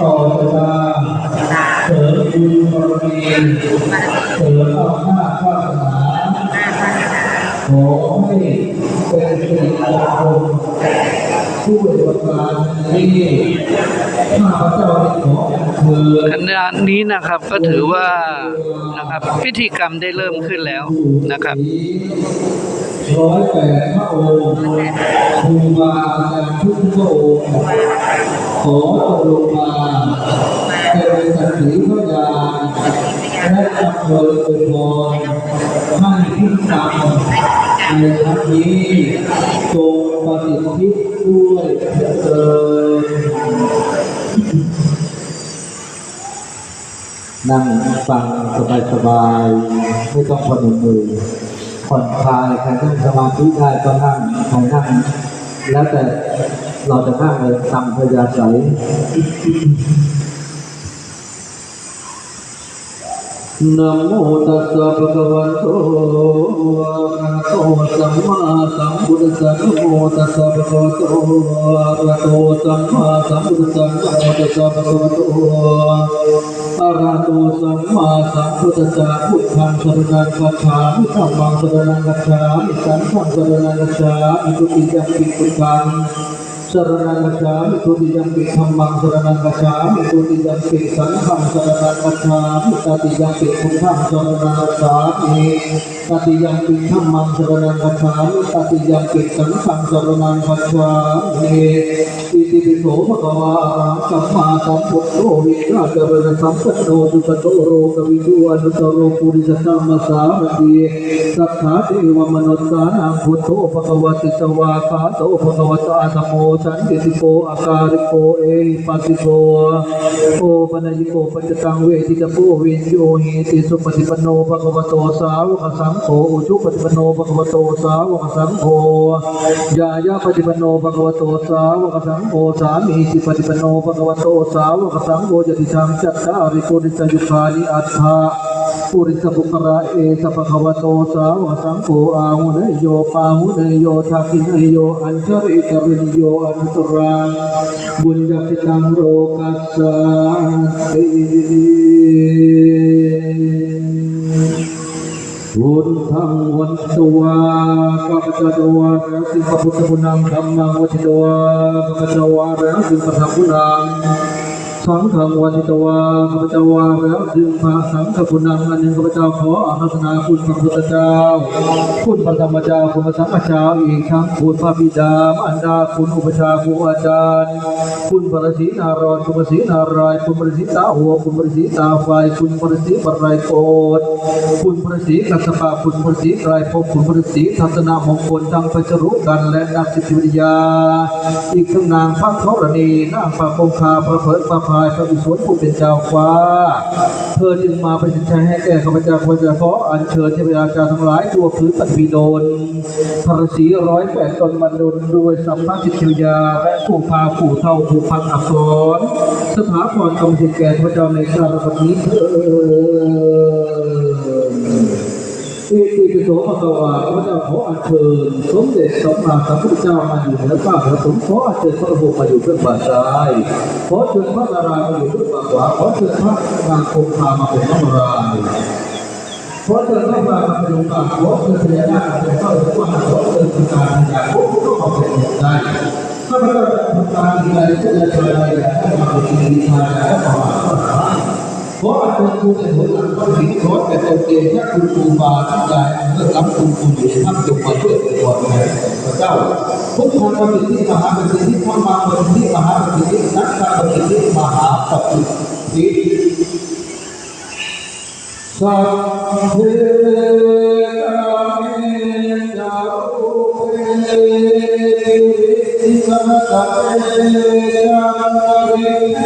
ต่อชะตาเสริมบุญบารมีเสริมอำนาจวาสนาขอให้เป็นสิริมงคลผู้บริการนี้ข้าพเจ้าขอขณะนี้นะครับก็ถือว่านะครับพิธีกรรมได้เริ่มขึ้นแล้วนะครับร้อยแปดพระองค์ครูบาอาจารย์ทุกพระองค์ ขอตกลงมาเป็นสักขีพยานและจำเลยอวยพรให้พิธีกรรมในครั้งนี้จงประสิทิด้วยเถิดนั่งฟังสบายๆไม่ต้องพนมมือผ่อนคลายใครนั่งสมาธิได้ก็นั่งใครนั่งแล้วแต่ เราจะนั่งเลยตามพยาศัยนะโมตัสสะภะคะวะโตอะระหะโตสัมมาสัมพุทธัสสะนะโมตัสสะภะคะวะโตอะระหะโตสัมมาสัมพุทธัสสะนะโมตัสสะภะคะวะโตอะระหะโตสัมมาสัมพุทธัสสะพุทธังสรณังคัจฉามิธัมมังสรณังคัจฉามิสังฆังสรณังคัจฉามิทุติยัมปิพุทธัง शरणं गच्छामि तुतियम्पि धम्मं शरणं गच्छामि तुतियम्पि सङ्घं शरणं गच्छामि ततियम्पि बुद्धं शरणं गच्छामि ततियम्पि धम्मं शरणं गच्छामि ततियम्पि सङ्घं शरणं गच्छामि इति विशो भगवा सम्मा सम्पुत्रो विद्याचरण सम्पन्नो सुखतो रोगविदु अनुतरो पुरिसतमसारथि तथा देवमनुत्सानां भूतो भगवति सवाकातो भगवता สันติโกอาการิโกเอหิปัสสิโกโอปัญญิโกปัจจตังเวทิตาภูเวนโยหิติสุปฏิปโนภควโตสาวกสังโฆอุจุปฏิปโนภควโตสาวกสังโฆยายาปฏิปโนภควโตสาวกสังโฆสามีสิปฏิปโนภควโตสาวกสังโฆจติจังจัตตาริโกนิจยุคานิอัฏฐา ขินโยอัญชริกรินโยอันตรังบุญญาพิตังโรกัสสาติบุญธรรมวันตวาข้าพเจ้าตัวแล้วสิ่งพระพุทธบุญนำธรรมังวัชิตวาข้าพเจ้าวาแล้วสิ่งพระธรรมบุญนำ สังฆวันตวาข้าพเจ้าว่าแล้วสิ่งพระสังฆบุญนำอันหนึ่งข้าพเจ้าขออาราธนาคุณพระพุทธเจ้า คุณพระธรรมเจ้าคุณพระสังฆเจ้าอีกทั้งคุณพระบิดามารดาคุณอุปชาครูอาจารย์ คุณพระศรีนารายณ์คุณพระศรีนารายคุณพระศรีตาหัวคุณพระศรีตาไฟคุณพระศรีปรายโกดคุณพระศรีกัสปะคุณพระศรีไตรภพคุณพระศรีทัศนามงคลทั้งปัจจรุกันและนักจิตวิทยา อีกทั้งนางพระธรณีนางพระคงคาพระเพิดพระพายพระวิสุทธิผู้เป็นเจ้าฟ้า เธอจึงมาเป็นชัยให้แก่ข้าพเจ้าควรจะขออัญเชิญเทพยาจารย์ทั้งหลายตัวพื้นปฏิโดนพระศีร้อยแปดตนบรรดลด้วยสัมภาสิทธิยาและผู้พาผู้เท่าผู้พันอักษร สถาพรกรรมสิทธิแก่ข้าพเจ้าในคราบัดนี้เถิ ดอิติปิโสภควาข้าพเจ้าขออัญเชิญสมเด็จสัมมาสัมพุทธเจ้ามาอยู่เหนือฟ้าเหนือฝนขออัญเชิญพระบุมาอยู่เบื้องบ่าซ้ายขอเชิญพระนารายมาอยู่เบื้องขวาขอเชิญพระนางคงคามาเป็นพระนารายขอเชิญพระพามาเป็นองค์การขอเชิญพญานาคมาเป็นพระอุปมาขอเชิญคุณการพญาพุทธก็ขอเป็นได้ข้าพเจ้าจะทำการดีใดก็จะเชิญอะไรให้มาเป็นดีทานและขอมาขอหา ขออัญเชิญคุณในหัวหลังพระสิงห์ขอแต่ตนเองถ้าคุณครูบาทั้งหลายเมื่อรับคุณคุณอยู่ในท่านจงมาช่วยเป็นตัวแทนพระเจ้าพุทธปฏิทิมหาปฏิทิธรรมาปฏิทิมหาปฏิทินักการปฏิทิมหาปฏิทิสัพเพกามิจารุเปติสัมตะเตจังเ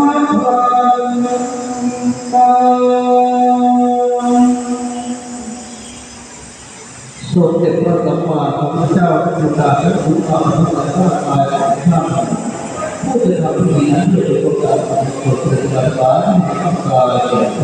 สมเด็จพระสัมมาสัมพุทธเจ้าพระพุทธเจ้าและคุณพระพุทธเจ้าตายแล้วข้าผู้จะทำพิธีนั้นเพื่เป็นโอกาสของคนปฏิบัติการให้ทำกาย